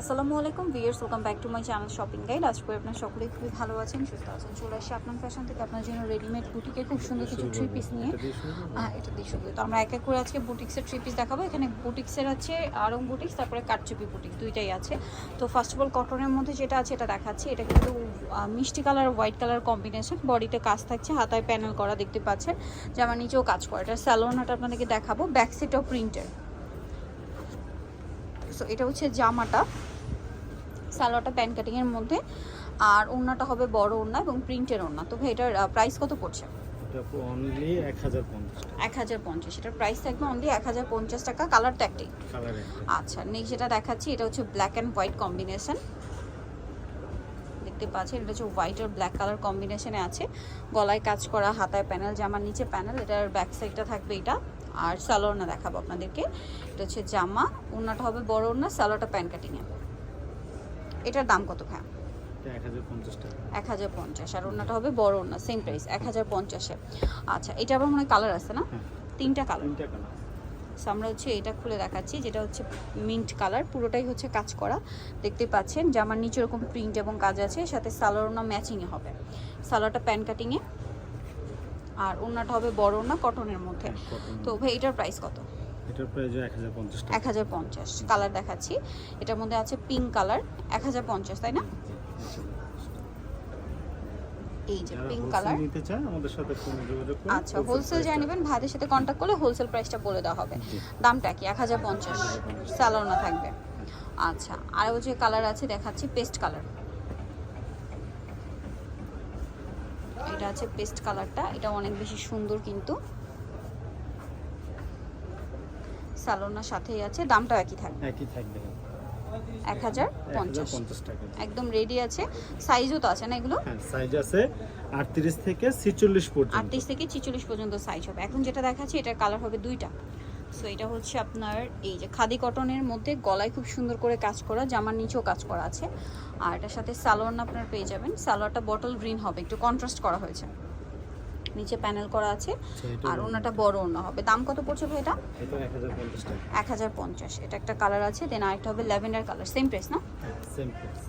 আসসালামু আলাইকুম viewers welcome back to my channel shopping guide আজ করে আপনার সকলেই খুবই ভালো আছেন সুস্থ আছেন। চলে আসি আপনার ফ্যাশন থেকে। আপনার জন্য রেডিমেড বুটিকে খুব সুন্দর কিছু থ্রি পিস নিয়ে। হ্যাঁ এটা দিয়ে শুরু তো আমরা এক এক করে আজকে বুটিক্সের থ্রি পিস দেখাবো। এখানে বুটিক্সের আছে আরং বুটিক্স তারপরে কাটচুপি বুটিক দুইটাই আছে। তো ফার্স্ট অফ অল কটনের মধ্যে যেটা আছে এটা দেখাচ্ছি। এটা কিন্তু মিষ্টি কালার হোয়াইট কালার কম্বিনেশন বডিতে কাজ থাকছে হাতায় প্যানেল করা দেখতে পাচ্ছেন। জামার নিচেও কাজ করে। এটা স্যালোনাটা আপনাদেরকে দেখাবো। ব্যাক সেটও প্রিন্টের সো এটা হচ্ছে জামাটা। সালোয়ারটা প্যান কাটিংয়ের মধ্যে। আর ওড়নাটা হবে বড় ওড়না এবং প্রিন্টের ওড়না। তো ভাই এটার প্রাইস কত পড়ছে? এটা অনলি এক হাজার পঞ্চাশ এটার প্রাইস থাকবে অনলি এক হাজার পঞ্চাশ টাকা কালার একটাই আচ্ছা নেক্সট যেটা দেখাচ্ছি এটা হচ্ছে ব্ল্যাক অ্যান্ড হোয়াইট কম্বিনেশন দেখতে পাচ্ছেন এটা হচ্ছে হোয়াইট আর ব্ল্যাক কালার কম্বিনেশনে আছে। গলায় কাজ করা হাতায় প্যানেল জামার নিচে প্যানেল এটার ব্যাক সাইডটা থাকবে এটা। আর সালোয়ারনা দেখাবো আপনাদেরকে। এটা হচ্ছে জামা ওড়নাটা হবে বড় ওড়না সালোয়ারটা প্যান কাটিংয়ে। এটার দাম কত ভাই এক হাজার পঞ্চাশ আর ওড়নাটা হবে বড় ওড়না সেম প্রাইস এক হাজার পঞ্চাশে। আচ্ছা এটা আবার মনে হয় কালার আছে না? হ্যাঁ। তিনটা কালার আমরা হচ্ছে এটা খুলে দেখাচ্ছি যেটা হচ্ছে মিন্ট কালার পুরোটাই হচ্ছে কাজ করা। দেখতে পাচ্ছেন জামার নিচে এরকম প্রিন্ট এবং কাজ আছে সাথে সালোয়ার ওনা ম্যাচিংয়ে হবে। সালোয়ারটা প্যান কাটিংয়ে আর ওড়নাটা হবে বড় ওড়না কটনের মধ্যে। তো ভাই এটার প্রাইস কত? এটার প্রাইস এক হাজার পঞ্চাশ টাকা। এক হাজার পঞ্চাশ কালার দেখাচ্ছি। এটার মধ্যে আছে পিঙ্ক কালার এক হাজার পঞ্চাশ তাই না? এই যে পিঙ্ক কালার। নিতে চায় আমাদের সাথে ফোনে যোগাযোগ করে আচ্ছা হোলসেল যা নেবেন ভাইদের সাথে কন্ট্যাক্ট করলে হোলসেল প্রাইসটা বলে দেওয়া হবে। দামটা কি? এক হাজার পঞ্চাশ। স্যালোনা থাকবে। আচ্ছা আর যে কালার আছে দেখাচ্ছি পেস্ট কালার। এটা আছে পেস্ট কালারটা। এটা অনেক বেশি সুন্দর কিন্তু। স্যালোনার সাথেই আছে দামটা একই থাকবে। একই থাকবে। এক হাজার পঞ্চাশ। একদম রেডি আছে। সাইজও তো আছে না এগুলো? হ্যাঁ সাইজ আছে আটত্রিশ থেকে ছিচল্লিশ পর্যন্ত। আটত্রিশ থেকে ছিচল্লিশ পর্যন্ত সাইজ হবে। এখন যেটা দেখাচ্ছি এটার কালার হবে দুইটা। সো এটা হচ্ছে আপনার এই যে খাদি কটনের মধ্যে গলায় খুব সুন্দর করে কাজ করা জামার নিচেও কাজ করা আছে। আর এটার সাথে সালোয়ার আপনার পেয়ে যাবেন। সালোয়ারটা বটল গ্রিন হবে। একটু কন্ট্রাস্ট করা হয়েছে। নিচে প্যানেল করা আছে। আচ্ছা, আর ওনাটা বড় ওনা হবে। দাম কত পড়ছে ভাই এটা? এটা এক হাজার পঞ্চাশ এটা একটা কালার আছে দেন আরেকটা হবে ল্যাভেন্ডার কালার সেম প্রাইস না? হ্যাঁ সেম প্রাইস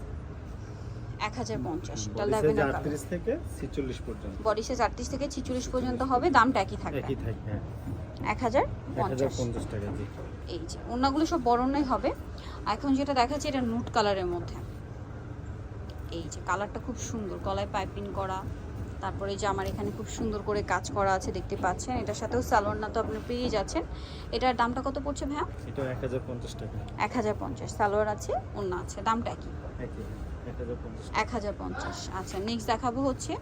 এক হাজার পঞ্চাশ। এটা ল্যাভেন্ডার কালার থেকে ছিচল্লিশ পর্যন্ত। বডি সাইজ আটত্রিশ থেকে ছিচল্লিশ পর্যন্ত হবে দামটা একই থাকবে। একই থাকবে হ্যাঁ। এক হাজার পঞ্চাশ। টাকা এই যে ওড়নাগুলো সব বড় ওড়নাই হবে। এখন যেটা দেখাচ্ছে এটা নুট কালারের মধ্যে। এই যে কালারটা খুব সুন্দর। গলায় পাইপিং করা। তারপরে যে আমার এখানে খুব সুন্দর করে কাজ করা আছে দেখতে পাচ্ছেন। এটার সাথেও সালোয়ার না তো আপনি পেয়ে যাচ্ছেন। এটার দামটা কত পড়ছে ভাইয়া? এটা এক হাজার পঞ্চাশ টাকা। এক হাজার পঞ্চাশ। সালোয়ার আছে ওড়না আছে দামটা কি এক হাজার পঞ্চাশ আচ্ছা নেক্সট দেখাবো হচ্ছে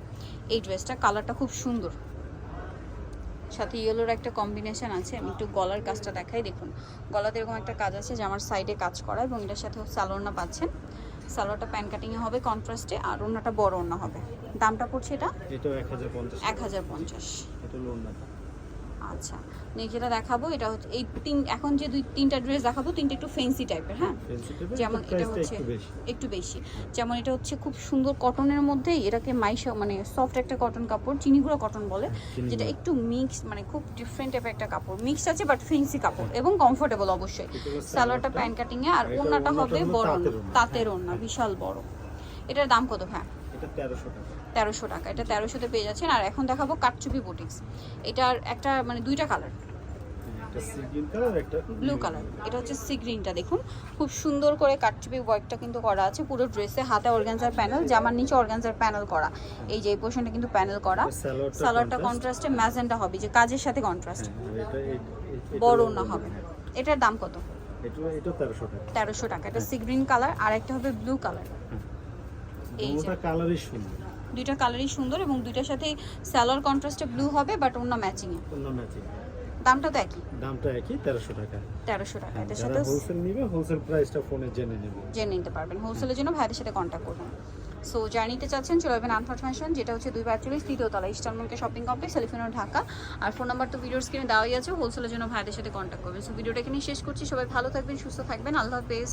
এই ড্রেসটা কালারটা খুব সুন্দর। সাথে ইয়েলোর একটা কম্বিনেশন আছে। আমি একটু গলার কাজটা দেখাই দেখুন। গলাতে এরকম একটা কাজ আছে যে আমার সাইডে কাজ করা এবং এটার সাথে সালোয়ারনা পাচ্ছেন। সালোয়ারটা প্যান এ হবে কন্ট্রাস্টে আর ওন্নাটা বড় ওন্না হবে। দামটা পড়ছে এটা এক হাজার পঞ্চাশ। এটা লোন না আচ্ছা নেক্সট যেটা দেখাবো এটা হচ্ছে এই তিন এখন যে দুই তিনটা ড্রেস দেখাবো তিনটা একটু ফেন্সি টাইপের হ্যাঁ? যেমন এটা হচ্ছে একটু বেশি। যেমন এটা হচ্ছে খুব সুন্দর কটনের মধ্যেই এটাকে মাইশা মানে সফট একটা কটন কাপড় চিনি চিনিগুড়া কটন বলে যেটা একটু মিক্স মানে খুব ডিফারেন্ট টাইপের একটা কাপড়। মিক্স আছে বাট ফেন্সি কাপড় এবং কমফোর্টেবল অবশ্যই। সালোয়ারটা প্যান্ট কাটিং এ আর ওড়নাটা হবে বড় তাঁতের। তাঁতের ওড়না বিশাল বড়। এটার দাম কত হ্যাঁ? এটা তেরোশো টাকা। তেরোশো টাকা। এটা তেরোশোতে পেয়ে যাচ্ছেন। আর এখন দেখাবো কাটচুপি বুটিক্স। এটার একটা মানে দুইটা কালার। ব্লু কালার এটা হচ্ছে সি গ্রিনটা দেখুন। খুব সুন্দর করে কাটচুপি ওয়ার্কটা কিন্তু করা আছে। পুরো ড্রেসে হাতে অর্গানজার প্যানেল জামার নিচে অর্গানজার প্যানেল করা। এই যে এই পোর্শনটা কিন্তু প্যানেল করা। সালোয়ারটা। কন্ট্রাস্টে ম্যাজেন্টা হবে যে কাজের সাথে কন্ট্রাস্ট বড় না হবে। এটার দাম কত? তেরোশো টাকা। এটা সি গ্রিন কালার আর একটা হবে ব্লু কালার। দুটা কালারই সুন্দর। দুইটা কালারই সুন্দর এবং দুইটার সাথেই সালোয়ার কন্ট্রাস্টে ব্লু হবে বাট অন্য ম্যাচিংয়ে অন্য ম্যাচিং দামটা তো একই। দামটা একই তেরোশো টাকা। তেরোশো টাকা। এটার সাথে হোলসেল নিবে হোলসেল প্রাইসটা ফোনে জেনে নেবে। জেনে নিতে পারবেন। হোলসেলের জন্য ভাইদের সাথে কন্ট্যাক্ট করবেন সো যারা নিতে চাচ্ছেন চলে যাবেন আনফার্ট ফ্যাশন যেটা হচ্ছে দুই পাঁচচল্লিশ তৃতীয়তলা ইস্টার্ন মার্কেট শপিং কমপ্লেক্স সেলিফোনো ঢাকা আর ফোন নাম্বার তো ভিডিওর স্ক্রিনে দেওয়াই আছে। হোলসেলের জন্য ভাইদের সাথে কন্ট্যাক্ট করবেন। সো ভিডিওটা এখানে শেষ করছি। সবাই ভালো থাকবেন সুস্থ থাকবেন। আল্লাহ হাফেজ।